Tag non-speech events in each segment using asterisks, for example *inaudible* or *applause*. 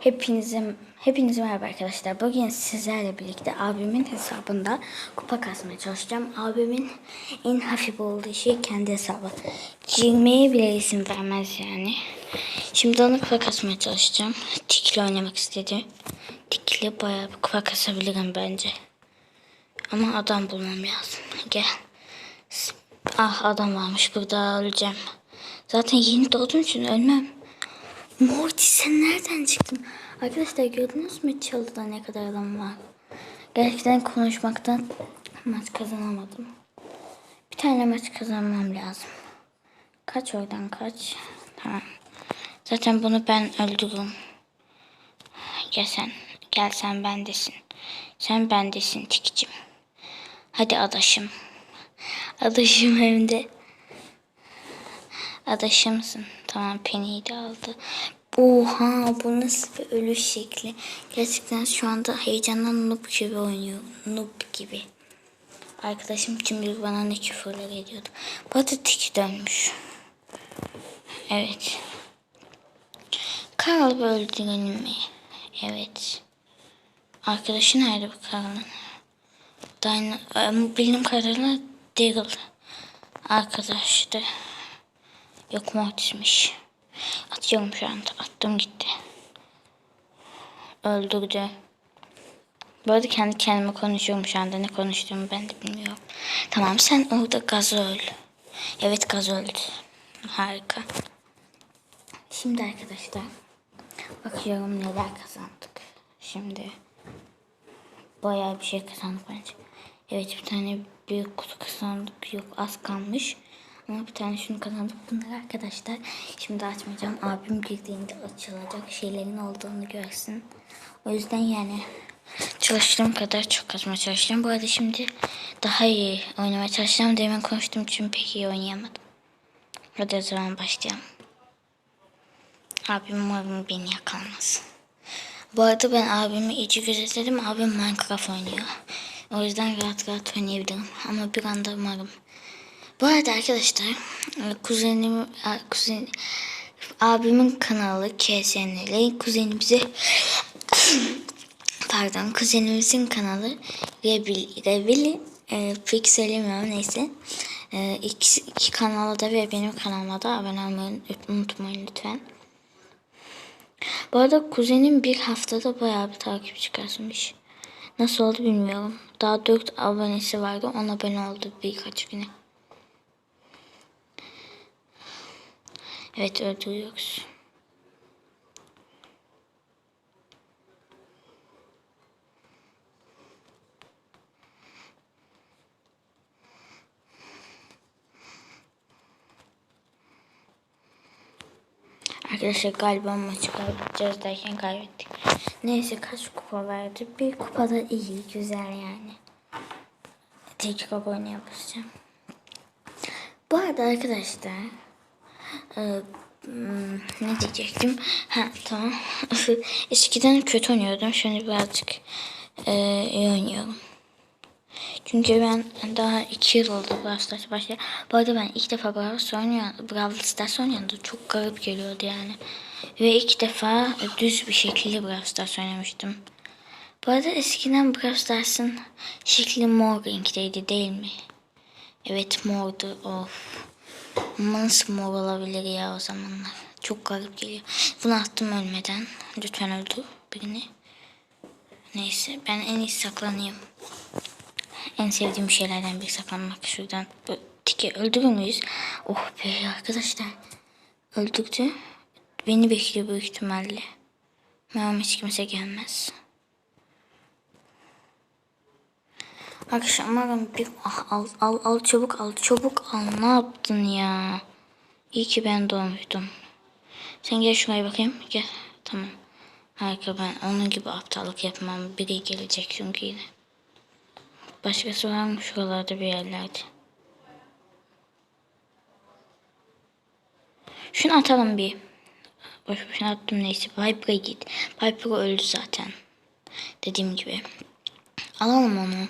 Hepinize hepinize merhaba arkadaşlar. Bugün sizlerle birlikte abimin hesabında kupa kasmaya çalışacağım. Abimin en hafif olduğu şey kendi hesabı. Girmeye bile izin vermez yani. Şimdi onu kupa kasmaya çalışacağım. Tikli oynamak istedi. Tikli bayağı kupa kasabilirim bence. Ama adam bulmam lazım. Gel. Ah adam varmış burada öleceğim. Zaten yeni doğduğum için ölmem. Morty sen nereden çıktın? Arkadaşlar gördünüz mü çalıda ne kadar adam var? Gerçekten konuşmaktan maç kazanamadım. Bir tane maç kazanmam lazım. Kaç oradan kaç. Tamam. Zaten bunu ben öldürürüm. Gel sen. Gel sen bendesin. Sen bendesin tikicim. Hadi adaşım. Adaşım hem de. Adaşımsın. Tamam Penny'i de aldı. Oha bu nasıl bir ölüş şekli. Gerçekten şu anda heyecandan noob gibi oynuyor. Noob gibi. Arkadaşım şimdi bana ne küfürler ediyordu. Tiki dönmüş. Evet. Karl öldürelim mi? Evet. Arkadaşı nerede bu Karl'ın? Dyna, Ama bildiğim kadarıyla Daryl arkadaştı. Yok Mortis'miş. Atıyorum şu anda. Attım gitti. Öldürdü. Bu arada kendi kendime konuşuyorum şu anda. Ne konuştuğumu ben de bilmiyorum. Tamam sen orada gaz öl. Evet gaz öldü. Harika. Şimdi arkadaşlar bakıyorum neler kazandık. Şimdi bayağı bir şey kazandık bence. Evet bir tane büyük kutu kazandık. Yok az kalmış. Ama bir tane şunu kazandık. Bunları arkadaşlar şimdi açmayacağım. Abim girdiğinde açılacak şeylerin olduğunu görsün. O yüzden yani çalıştığım kadar çok açmaya çalışacağım. Bu arada şimdi daha iyi oynamaya çalışacağım. Demin konuştuğum için pek iyi oynayamadım. Hadi o zaman başlayalım. Abim umarım beni yakalamaz. Bu arada ben abimi iyice gözetledim. Abim Minecraft oynuyor. O yüzden rahat rahat oynayabilirim. Ama bir anda umarım. Bu arada arkadaşlar kuzenim kuzen abimin kanalı KSNL kuzenimize *coughs* pardon kuzenimizin kanalı Rebil Rebil e, söylemiyorum neyse e, iki, iki kanala da ve benim kanalıma da abone olmayı unutmayın lütfen. Bu arada kuzenim bir haftada bayağı bir takipçi kasmış. Nasıl oldu bilmiyorum. Daha 4 abonesi vardı. 10 abone oldu birkaç güne. Evet öldürüyoruz. Arkadaşlar galiba maçı kaybedeceğiz derken kaybettik. Neyse kaç kupa verdi? Bir kupa da iyi, güzel yani. Tek kupa oynayabilirim. Bu arada arkadaşlar e, hmm, ne diyecektim? Ha tamam. *laughs* Eskiden kötü oynuyordum. Şimdi birazcık e, iyi oynuyorum. Çünkü ben daha iki yıl oldu Brawl Stars başlayalı. Bu arada ben ilk defa Brawl Stars oynayan, Brawl Stars çok garip geliyordu yani. Ve ilk defa düz bir şekilde Brawl Stars oynamıştım. Bu arada eskiden Brawl Stars'ın şekli mor renkteydi değil mi? Evet mordu of. Nasıl mor olabilir ya o zamanlar? Çok garip geliyor. Bunu attım ölmeden. Lütfen öldür birini. Neyse ben en iyisi saklanayım. En sevdiğim şeylerden biri saklanmak. Şuradan tiki öldürür müyüz? Oh be arkadaşlar. Öldürdü. Beni bekliyor büyük ihtimalle. Umarım hiç kimse gelmez. Umarım bir ah, al, al, al çabuk al çabuk al ne yaptın ya? İyi ki ben doğmuştum. Sen gel şuraya bakayım gel tamam. Harika ben onun gibi aptallık yapmam. Biri gelecek çünkü yine. Başkası var mı şuralarda bir yerlerde? Şunu atalım bir. Boş boşuna attım neyse. Piper'a git. Piper öldü zaten. Dediğim gibi. Alalım onu.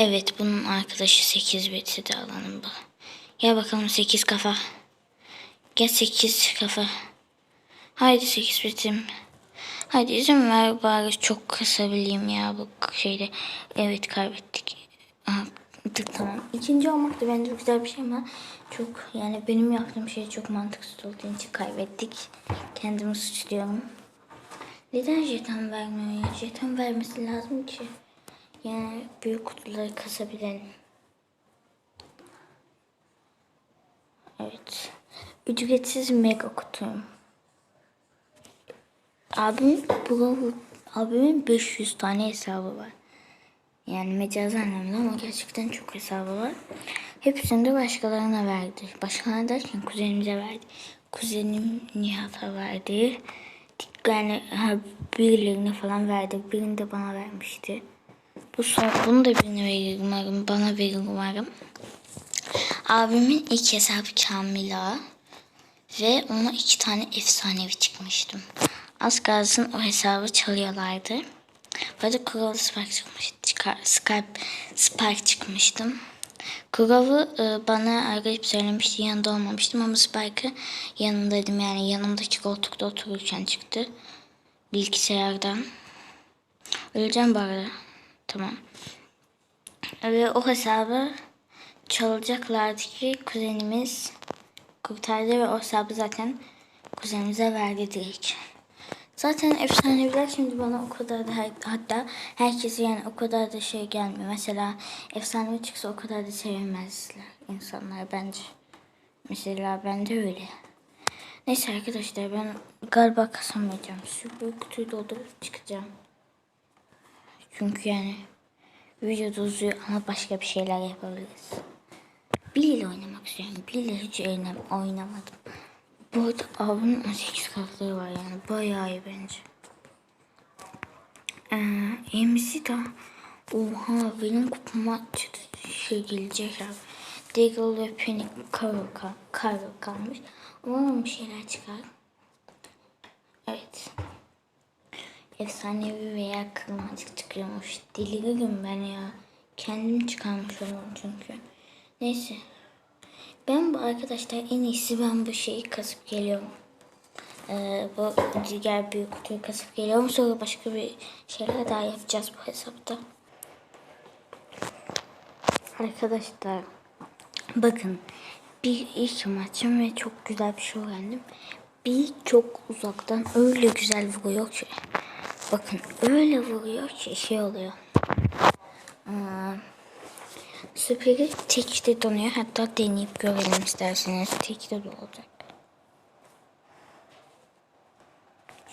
Evet bunun arkadaşı 8 biti de alalım bu. Gel bakalım 8 kafa. Gel 8 kafa. Haydi 8 bitim. Hadi izin ver bari çok kasabileyim ya bu şeyde. Evet kaybettik. Aha, tamam. İkinci olmak da bence güzel bir şey ama çok yani benim yaptığım şey çok mantıksız olduğu için kaybettik. Kendimi suçluyorum. Neden jeton vermiyor ya? Jeton vermesi lazım ki. Yani büyük kutuları kasabilelim. Evet. Ücretsiz mega kutum. Abim bu abimin 500 tane hesabı var. Yani mecazi anlamda ama gerçekten çok hesabı var. Hepsini de başkalarına verdi. Başkalarına derken kuzenimize verdi. Kuzenim Nihat'a verdi. Yani birilerine falan verdi. Birini de bana vermişti. Bu son, bunu da birine verir umarım. Bana verir umarım. Abimin ilk hesabı Kamila. Ve ona iki tane efsanevi çıkmıştım. Az kalsın o hesabı çalıyorlardı. Böyle Kural'ı Spark çıkmıştı. Çıkar, Skype Spark çıkmıştım. Kural'ı e, bana arayıp söylemişti. Yanında olmamıştım ama Spark'ı yanındaydım. Yani yanımdaki koltukta otururken çıktı. Bilgisayardan. Öleceğim bu arada. Tamam. Ve o hesabı çalacaklardı ki kuzenimiz kurtardı ve o hesabı zaten kuzenimize verdi direkt. Zaten efsaneviler şimdi bana o kadar da hatta herkese yani o kadar da şey gelmiyor. Mesela efsanevi çıksa o kadar da sevmezler insanlar bence. Mesela ben de öyle. Neyse arkadaşlar ben galiba kasamayacağım. Şu büyük kutuyu doldurup çıkacağım. Çünkü yani video uzuyor ama başka bir şeyler yapabiliriz. Billy ile oynamak istiyorum. Billy ile hiç oynam oynamadım. Bu arada abimin 18 karakteri var yani bayağı iyi bence. Ee, MC de oha benim kupama şey gelecek abi. Deagle ve kal Carol kalmış. Umarım bir şeyler çıkar. Evet. Efsanevi veya kırmacık çıkıyormuş. Deliririm ben ya. Kendim çıkarmış olurum çünkü. Neyse. Ben bu arkadaşlar en iyisi ben bu şeyi kasıp geliyorum. Ee, bu diğer büyük kutuyu kasıp geliyorum. Sonra başka bir şeyler daha yapacağız bu hesapta. Arkadaşlar bakın bir ilk maçım ve çok güzel bir şey öğrendim. Bir çok uzaktan öyle güzel vuruyor ki. Bakın öyle vuruyor ki şey oluyor. Aa, Süperi tekte donuyor. Hatta deneyip görelim isterseniz. Tekte de olacak.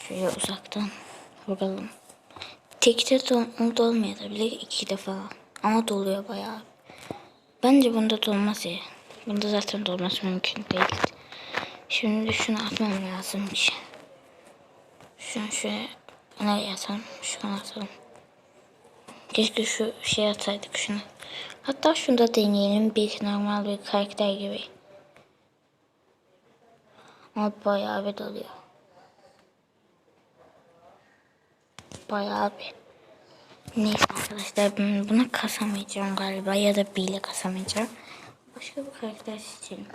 Şöyle uzaktan vuralım. Tekte don dolmayabilir iki defa. Ama doluyor bayağı. Bence bunda dolmaz ya. Bunda zaten dolması mümkün değil. Şimdi şunu atmam lazım ki. Şunu şöyle nereye atalım? Şunu atalım. Keşke şu şey atsaydık şunu. Hatta şunu da deneyelim. Bir normal bir karakter gibi. Ama bayağı bir doluyor. Bayağı bir. Neyse arkadaşlar ben buna kasamayacağım galiba ya da bile kasamayacağım. Başka bir karakter seçelim.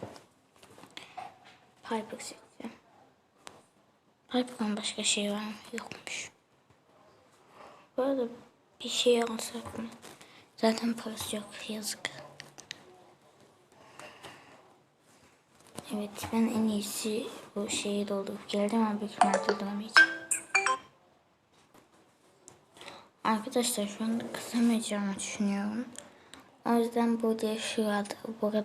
Piper seçeceğim. Piper'ın başka şey var mı? Yokmuş. Bu arada bir şey alsak mı? Zaten parası yok. Yazık. Evet ben en iyisi bu şeyi doldurup geldim ama büyük ihtimalle dolduramayacağım. Arkadaşlar şu anda kısamayacağımı düşünüyorum. O yüzden bu diye şurada burada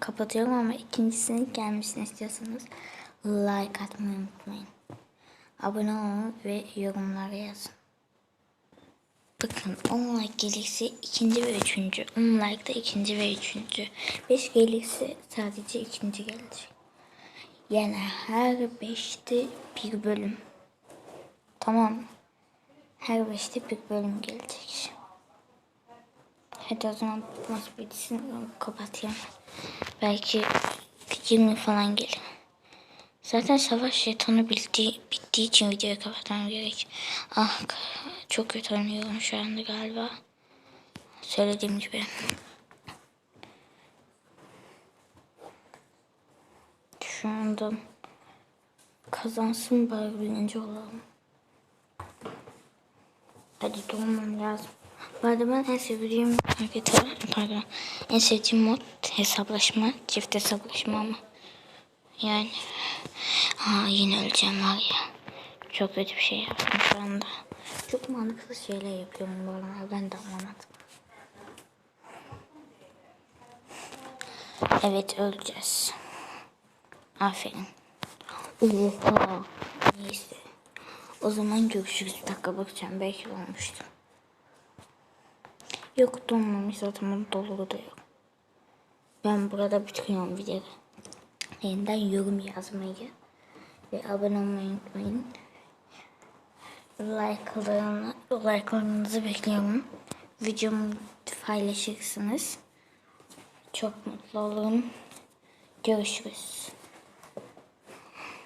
kapatıyorum ama ikincisinin gelmesini istiyorsanız like atmayı unutmayın. Abone olun ve yorumlara yazın. Bakın 10 like gelirse ikinci ve üçüncü. 10 like da ikinci ve üçüncü. 5 gelirse sadece ikinci gelecek. Yani her 5'te bir bölüm. Tamam? Her 5'te bir bölüm gelecek. Hadi o zaman nasıl bitsin kapatayım. Belki 20 falan gelir. Zaten savaş jetonu bittiği, bittiği için videoyu kapatmam gerek. Ah çok kötü oynuyorum şu anda galiba. Söylediğim gibi. Şu anda kazansın bari birinci olalım. Hadi dolmam lazım. Bu arada ben en sevdiğim harita, pardon, en sevdiğim mod hesaplaşma, çift hesaplaşma ama. Yani, aa yine öleceğim var ya. Çok kötü bir şey yaptım şu anda. Çok mantıksız şeyler yapıyorum bu aralar, ben de anlamadım. Evet öleceğiz. Aferin. Oha. Neyse. O zaman görüşürüz. Bir dakika bakacağım. Belki olmuştu. Yok donmamış zaten dolu da yok. Ben burada bitiriyorum videoyu. Yeniden yorum yazmayı ve abone olmayı unutmayın. Like'larını, like'larınızı bekliyorum. Videomu paylaşırsınız. Çok mutlu olurum. Görüşürüz.